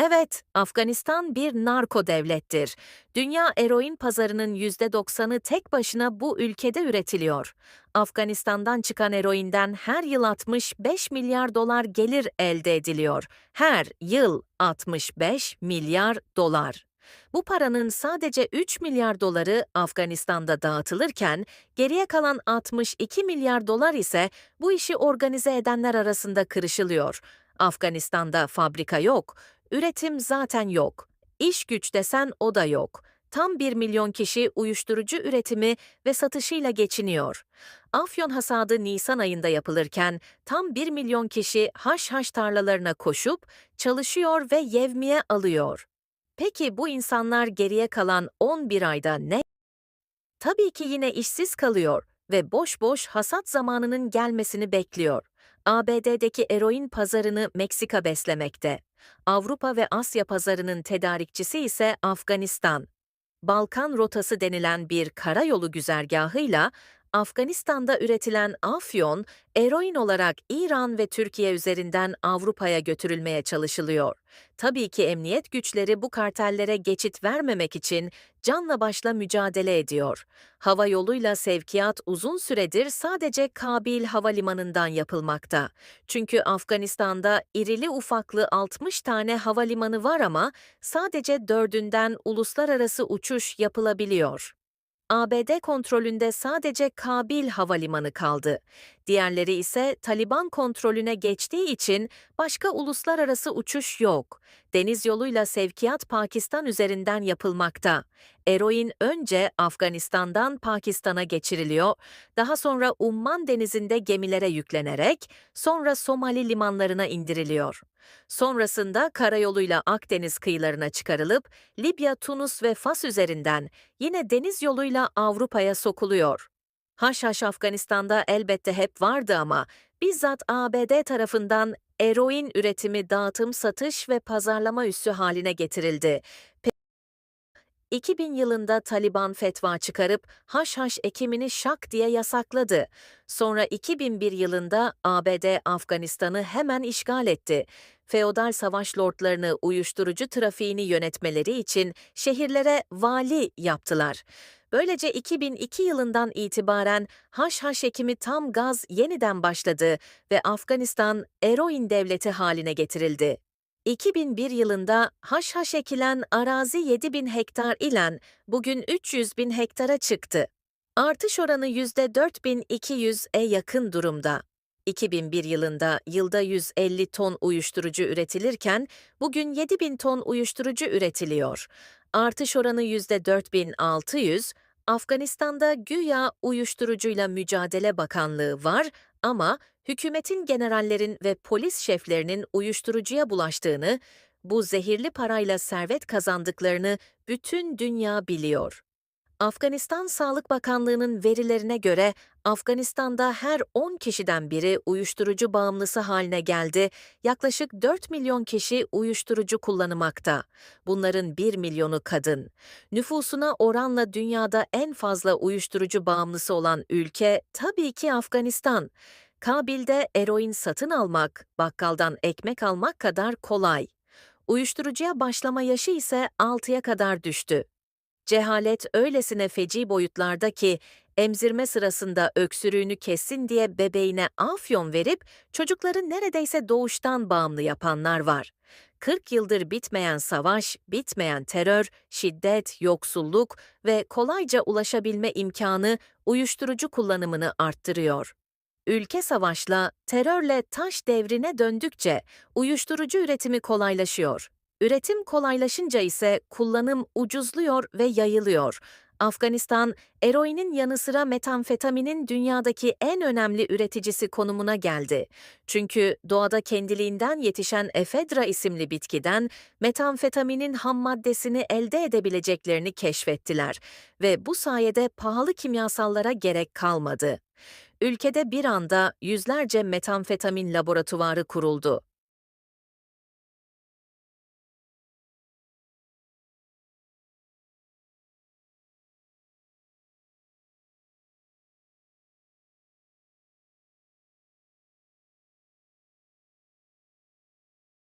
Evet, Afganistan bir narko devlettir. Dünya eroin pazarının %90'ı tek başına bu ülkede üretiliyor. Afganistan'dan çıkan eroinden her yıl 65 milyar dolar gelir elde ediliyor. Her yıl 65 milyar dolar. Bu paranın sadece 3 milyar doları Afganistan'da dağıtılırken, geriye kalan 62 milyar dolar ise bu işi organize edenler arasında kırışılıyor. Afganistan'da fabrika yok, üretim zaten yok. İş güç desen o da yok. Tam 1 milyon kişi uyuşturucu üretimi ve satışıyla geçiniyor. Afyon hasadı Nisan ayında yapılırken tam 1 milyon kişi haşhaş tarlalarına koşup çalışıyor ve yevmiye alıyor. Peki bu insanlar geriye kalan 11 ayda ne? Tabii ki yine işsiz kalıyor ve boş boş hasat zamanının gelmesini bekliyor. ABD'deki eroin pazarını Meksika beslemekte. Avrupa ve Asya pazarının tedarikçisi ise Afganistan. Balkan rotası denilen bir karayolu güzergahıyla Afganistan'da üretilen afyon, eroin olarak İran ve Türkiye üzerinden Avrupa'ya götürülmeye çalışılıyor. Tabii ki emniyet güçleri bu kartellere geçit vermemek için canla başla mücadele ediyor. Hava yoluyla sevkiyat uzun süredir sadece Kabil Havalimanı'ndan yapılmakta. Çünkü Afganistan'da irili ufaklı 60 tane havalimanı var ama sadece dördünden uluslararası uçuş yapılabiliyor. ABD kontrolünde sadece Kabil Havalimanı kaldı. Diğerleri ise Taliban kontrolüne geçtiği için başka uluslararası uçuş yok. Deniz yoluyla sevkiyat Pakistan üzerinden yapılmakta. Eroin önce Afganistan'dan Pakistan'a geçiriliyor, daha sonra Umman denizinde gemilere yüklenerek sonra Somali limanlarına indiriliyor. Sonrasında karayoluyla Akdeniz kıyılarına çıkarılıp Libya, Tunus ve Fas üzerinden yine deniz yoluyla Avrupa'ya sokuluyor. Haşhaş Afganistan'da elbette hep vardı ama bizzat ABD tarafından eroin üretimi, dağıtım, satış ve pazarlama üssü haline getirildi. 2000 yılında Taliban fetva çıkarıp haşhaş ekimini şak diye yasakladı. Sonra 2001 yılında ABD Afganistan'ı hemen işgal etti. Feodal savaş lordlarını uyuşturucu trafiğini yönetmeleri için şehirlere vali yaptılar. Böylece 2002 yılından itibaren haşhaş ekimi tam gaz yeniden başladı ve Afganistan eroin devleti haline getirildi. 2001 yılında haşhaş ekilen arazi 7000 hektar ilen bugün 300 bin hektara çıktı. Artış oranı %4200'e yakın durumda. 2001 yılında yılda 150 ton uyuşturucu üretilirken bugün 7000 ton uyuşturucu üretiliyor. Artış oranı %4600, Afganistan'da güya uyuşturucuyla mücadele bakanlığı var ama hükümetin generallerin ve polis şeflerinin uyuşturucuya bulaştığını, bu zehirli parayla servet kazandıklarını bütün dünya biliyor. Afganistan Sağlık Bakanlığı'nın verilerine göre Afganistan'da her 10 kişiden biri uyuşturucu bağımlısı haline geldi. Yaklaşık 4 milyon kişi uyuşturucu kullanmakta. Bunların 1 milyonu kadın. Nüfusuna oranla dünyada en fazla uyuşturucu bağımlısı olan ülke tabii ki Afganistan. Kabil'de eroin satın almak, bakkaldan ekmek almak kadar kolay. Uyuşturucuya başlama yaşı ise 6'ya kadar düştü. Cehalet öylesine feci boyutlarda ki emzirme sırasında öksürüğünü kessin diye bebeğine afyon verip çocukları neredeyse doğuştan bağımlı yapanlar var. 40 yıldır bitmeyen savaş, bitmeyen terör, şiddet, yoksulluk ve kolayca ulaşabilme imkanı uyuşturucu kullanımını arttırıyor. Ülke savaşla, terörle taş devrine döndükçe uyuşturucu üretimi kolaylaşıyor. Üretim kolaylaşınca ise kullanım ucuzluyor ve yayılıyor. Afganistan, eroinin yanı sıra metamfetaminin dünyadaki en önemli üreticisi konumuna geldi. Çünkü doğada kendiliğinden yetişen efedra isimli bitkiden metamfetaminin ham maddesini elde edebileceklerini keşfettiler ve bu sayede pahalı kimyasallara gerek kalmadı. Ülkede bir anda yüzlerce metamfetamin laboratuvarı kuruldu.